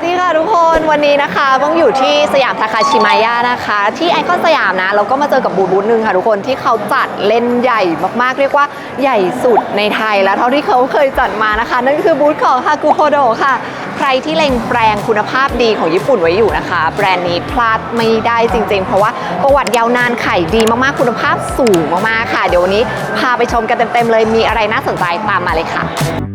สดีค่ะทุกคนวันนี้นะคะต้องอยู่ที่สยามทาคาชิมายะนะคะ ที่ไอคอนสยามนะเราก็มาเจอกับบูธบูธหนึ่งค่ะทุกคนที่เขาจัดเล่นใหญ่มากๆ เรียกว่าใหญ่สุดในไทยแล้วเท่าที่เขาเคยจัดมานะคะ นั่นคือบูธของฮากุโฮโดค่ะ ใครที่เล็งแปรงคุณภาพดีของญี่ปุ่นไว้อยู่นะคะ แบรนด์นี้พลาดไม่ได้จริง ๆ เพราะว่าประวัติยาวนานขายดีมากๆคุณภาพสูงมากๆค่ะ เดี๋ยววันนี้พาไปชมกันเต็มๆเลยมีอะไรน่าสนใจตามมาเลยค่ะ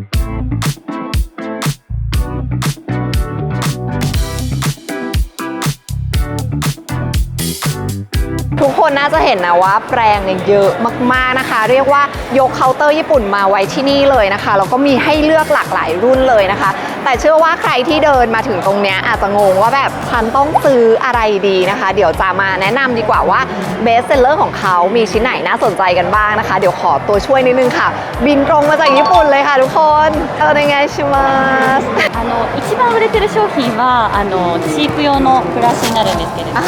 ทุกคนน่าจะเห็นนะว่าแปรงเนี่ยเยอะมากๆนะคะ เรียกว่ายกเคาน์เตอร์ญี่ปุ่นมาไว้ที่นี่เลยนะคะแล้วก็มีให้เลือกหลากหลายรุ่นเลยนะคะ แต่เชื่อว่าใครที่เดินมาถึงตรงเนี้ยอาจจะงงว่าแบบฉันต้องซื้ออะไรดีนะคะ เดี๋ยวจะมาแนะนำดีกว่าว่าเบสเซลเลอร์ของเขามีชิ้นไหนน่าสนใจกันบ้างนะคะ เดี๋ยวขอตัวช่วยนิดนึงค่ะ บินตรงมาจากญี่ปุ่นเลยค่ะทุกคนเออในไงชิมาส あの一番売れてる商品はあのチープ用のブラシになるんですけれども、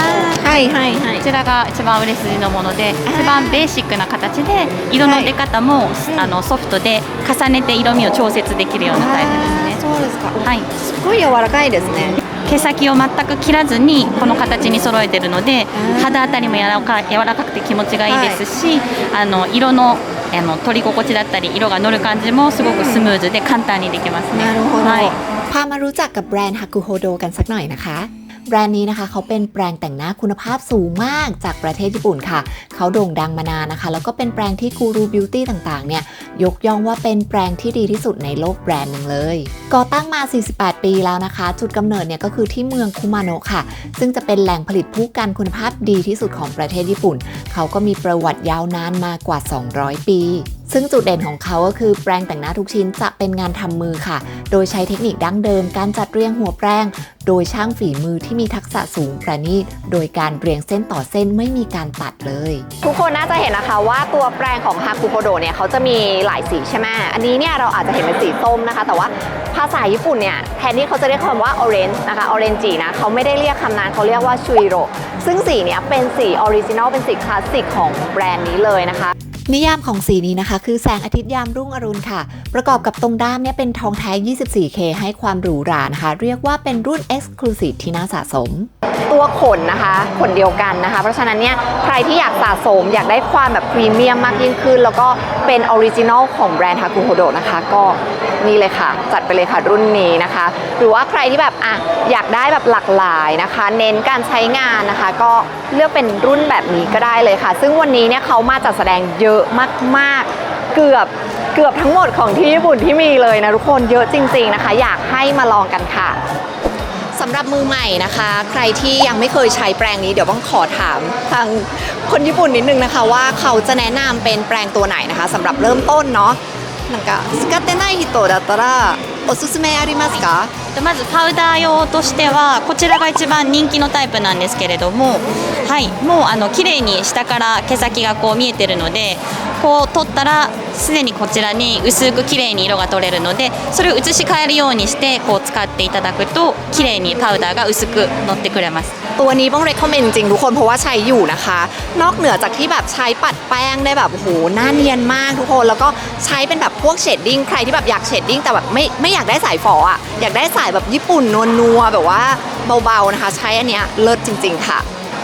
ใช่ใช่ใช่ こちらが一番売れ筋のもので一番ベーシックな形で色の出方も、あのソフトで重ねて色味を調節できるようなタイプですね。 そうですかはい、すごい柔らかいですね毛先を全く切らずにこの形に揃えてるので肌当たりも柔らか柔らかくて気持ちがいいですし、あの色のあの取り心地だったり色が乗る感じもすごくスムーズで簡単にできますね。なるほど、はい พามารู้จักกับแบรนด์ฮากุโฮโดกันสักหน่อยนะคะ แบรนด์นี้นะคะเขาเป็นแปรงแต่งหน้าคุณภาพสูงมากจากประเทศญี่ปุ่นค่ะ เขาโด่งดังมานานนะคะ แล้วก็เป็นแปรงที่กูรูบิวตี้ต่างๆ เนี่ย ยกย่องว่าเป็นแปรงที่ดีที่สุดในโลกแบรนด์หนึ่งเลย ก่อตั้งมา 48 ปีแล้วนะคะ จุดกำเนิดเนี่ยก็คือที่เมืองคุมาโนะค่ะ ซึ่งจะเป็นแหล่งผลิตผู้กันคุณภาพดีที่สุดของประเทศญี่ปุ่น เขาก็มีประวัติยาวนานมากว่า 200 ปี ซึ่งจุดเด่นของเขาก็คือแปรงแต่งหน้าทุกชิ้นจะเป็นงานทำมือค่ะ โดยใช้เทคนิคดั้งเดิม การจัดเรียงหัวแปรงโดยช่างฝีมือที่มีทักษะสูงประณีต โดยการเรียงเส้นต่อเส้นไม่มีการตัดเลย ทุกคนน่าจะเห็นนะคะว่าตัวแปรงของฮากุโ o โดเนี่ยเขาจะมีหลายสีใช่ไหมอันนี้เนี่ยเราอาจจะเห็นเป็นสีส้มนะคะ แต่ว่าภาษาญี่ปุ่นเนี่ยแทนที่เขาจะเรียกคำว่า orange นะคะ orange นะเขาไม่ได้เรียกคำนั้นเขาเรียกว่าชุยโรซึ่งสีเนี้ยเป็นสีออริจินอลเป็นสีคลาสสิกของแบรนด์นี้เลยนะคะ นิยามของสีนี้นะคะ คือแสงอาทิตย์ยามรุ่งอรุณค่ะ ประกอบกับตรงด้ามเนี่ยเป็นทองแท้ 24K ให้ความหรูหรานะคะ เรียกว่าเป็นรุ่น Exclusive ที่น่าสะสม ตัวขนนะคะขนเดียวกันนะคะ เพราะฉะนั้นเนี่ยใครที่อยากสะสมอยากได้ความแบบพรีเมียมมากยิ่งขึ้น แล้วก็เป็นออริจินอลของแบรนด์ฮากุโฮโดนะคะ ก็นี่เลยค่ะ จัดไปเลยค่ะรุ่นนี้นะคะ หรือว่าใครที่แบบอะอยากได้แบบหลากหลายนะคะ เน้นการใช้งานนะคะ ก็เลือกเป็นรุ่นแบบนี้ก็ได้เลยค่ะ ซึ่งวันนี้เนี่ยเขามาจัดแสดงเยอมากๆ เกือบเกือบทั้งหมดของที่ญี่ปุ่นที่มีเลยนะทุกคนเยอะจริง ๆนะคะ อยากให้มาลองกันค่ะ สำหรับมือใหม่นะคะ ใครที่ยังไม่เคยใช้แปรงนี้เดี๋ยวต้องขอถามทางคนญี่ปุ่นนิดนึงนะคะ ว่าเขาจะแนะนำเป็นแปรงตัวไหนนะคะสำหรับเริ่มต้นเนาะなんか使ってない人だったらおすすめありますか とまずパウダー用としてはこちらが一番人気のタイプなんですけれども、はい、もうあの綺麗に下から毛先がこう見えてるのでこう取ったらすでにこちらに薄く綺麗に色が取れるのでそれを移し替えるようにしてこう使っていただくと綺麗にパウダーが薄く乗ってくれます。 ตัวนี้ต้อง recommend จริงๆทุกคนเพราะว่าใช้อยู่นะคะ นอกเหนือจากที่แบบใช้ปัดแป้งได้แบบโอ้โหหน้าเนียนมากทุกคน แล้วก็ใช้เป็นแบบพวกเชดดิ้งใครที่แบบอยากเชดดิ้งแต่แบบไม่ไม่อยากได้สายฝออ่ะอยากได้สายแบบญี่ปุ่นนัวๆแบบว่าเบาๆนะคะ ใช้อันเนี้ยเลิศจริง ๆ ค่ะ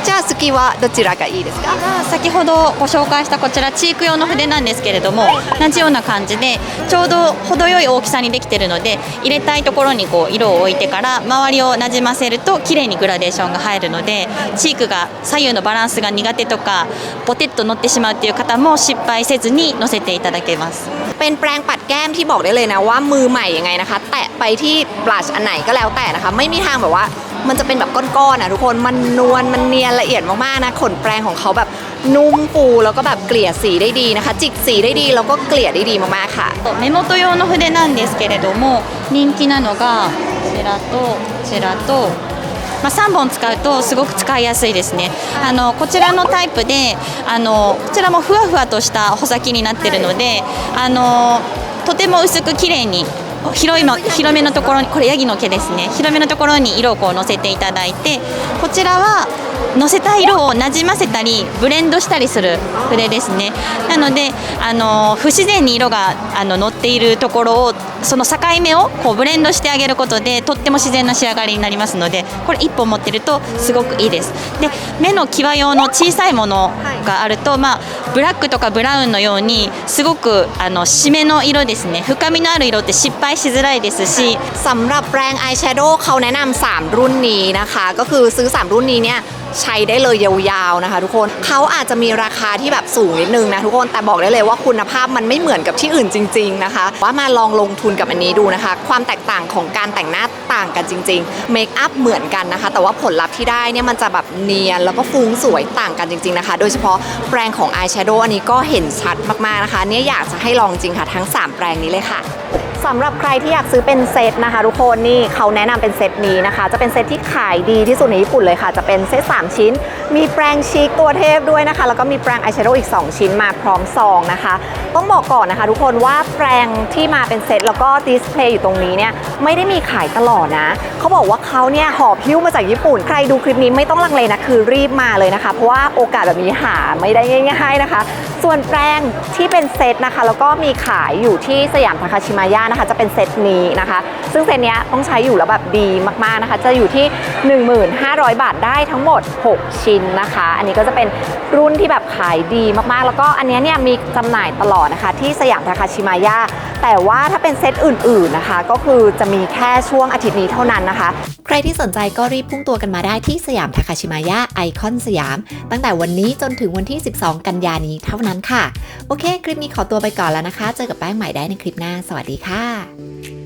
じゃあ次はどちらがいいですか先ほどご紹介したこちらチーク用の筆なんですけれども同じような感じでちょうど程よい大きさにできてるので入れたいところにこう色を置いてから周りをなじませると綺麗にグラデーションが入るのでチークが左右のバランスが苦手とかポテッと乗ってしまうっていう方も失敗せずに乗せていただけます เป็นแปรงปัดแก้มที่บอกได้เลยนะว่ามือใหม่ยังไงนะคะ แตะไปที่บลัชอันไหนก็แล้วแต่นะคะ ไม่มีทางแบบว่า มันจะเป็นแบบก้อนๆอ่ะทุกคนมันนวลมันเนียนละเอียดมากๆนะขนแปรงของเขาแบบนุ่มฟูแล้วก็แบบเกลี่ยสีได้ดีนะคะ จิกสีได้ดีแล้วก็เกลี่ยได้ดีมากๆค่ะ 目元用の筆なんですけれども人気なのがこちらとこちらと、まあ、3本使うとすごく使いやすいですねあのこちらのタイプであのこちらもふわふわとした穂先になってるのであのとても薄く綺麗に 広いの広めのところにこれヤギの毛ですね。広めのところに色をこうのせていただいてこちらはのせた色をなじませたりブレンドしたりする筆ですね。なのであの不自然に色があの乗っているところをその境目をこうブレンドしてあげることでとっても自然な仕上がりになりますのでこれ1本持ってるとすごくいいです。で目の際用の小さいものがあると、まあ、ブラックとかブラウンのようにすごくあの締めの色ですね深みのある色って失敗しづらいですし สำหรับแปรงอายแชโดว์เขาแนะนำ3รุ่นนี้นะคะ ก็คือซื้อ 3 รุ่นนี้เนี่ยใช้ได้เลยยาวๆนะคะ ทุกคนเขาอาจจะมีราคาที่แบบสูงนิดนึงนะทุกคนแต่บอกได้เลยว่าคุณภาพมันไม่เหมือนกับที่อื่นจริง ๆนะคะ ว่ามาลองลงทุนกับอันนี้ดูนะคะ ความแตกต่างของการแต่งหน้า ต่างกันจริงๆเมคอัพเหมือนกันนะคะ แต่ว่าผลลัพธ์ที่ได้เนี่ยมันจะแบบเนียนแล้วก็ฟุ้งสวยต่างกันจริงๆนะคะ โดยเฉพาะแปรงของอายแชโดว์อันนี้ก็เห็นชัดมากๆนะคะเนี่ยอยากจะให้ลองจริงค่ะทั้งสามแปรงนี้เลยค่ะ สำหรับใครที่อยากซื้อเป็นเซตนะคะทุกคนนี่เขาแนะนำเป็นเซตนี้นะคะ จะเป็นเซตที่ขายดีที่สุดในญี่ปุ่นเลยค่ะ จะเป็นเซต3 ชิ้น มีแปรงชิคตัวเทพด้วยนะคะ แล้วก็มีแปรงอายแชโดว์อีก 2 ชิ้นมาพร้อมซองนะคะ ต้องบอกก่อนนะคะ ทุกคนว่าแปรงที่มาเป็นเซตแล้วก็ดิสเพลย์อยู่ตรงนี้เนี่ยไม่ได้มีขายตลอดนะเขาบอกว่าเขาเนี่ยหอบพิ้วมาจากญี่ปุ่น ใครดูคลิปนี้ไม่ต้องลังเลนะคือรีบมาเลยนะคะ เพราะว่าโอกาสแบบนี้หาไม่ได้ง่าย ๆนะคะ ส่วนแปรงที่เป็นเซตนะคะ แล้วก็มีขายอยู่ที่สยามทาคาชิมายะนะคะ จะเป็นเซตนี้นะคะ ซึ่งเซตเนี้ยต้องใช้อยู่แล้วแบบดีมากๆนะคะ จะอยู่ที่ 1500 บาทได้ทั้งหมด 6 ชิ้นนะคะ อันนี้ก็จะเป็นรุ่นที่แบบขายดีมากๆ แล้วก็อันเนี้ยเนี่ยมีจำหน่ายตลอดนะคะ ที่สยามทาคาชิมายะ แต่ว่าถ้าเป็นเซตอื่นๆนะคะ ก็คือจะมีแค่ช่วงอาทิตย์นี้เท่านั้นนะคะ ใครที่สนใจก็รีบพุ่งตัวกันมาได้ที่สยามทาคาชิมายะไอคอนสยาม ตั้งแต่วันนี้จนถึงวันที่ 12 กันยานี้เท่านั้นค่ะ โอเค คลิปนี้ขอตัวไปก่อนแล้วนะคะ เจอกับแป้งใหม่ได้ในคลิปหน้า สวัสดีค่ะ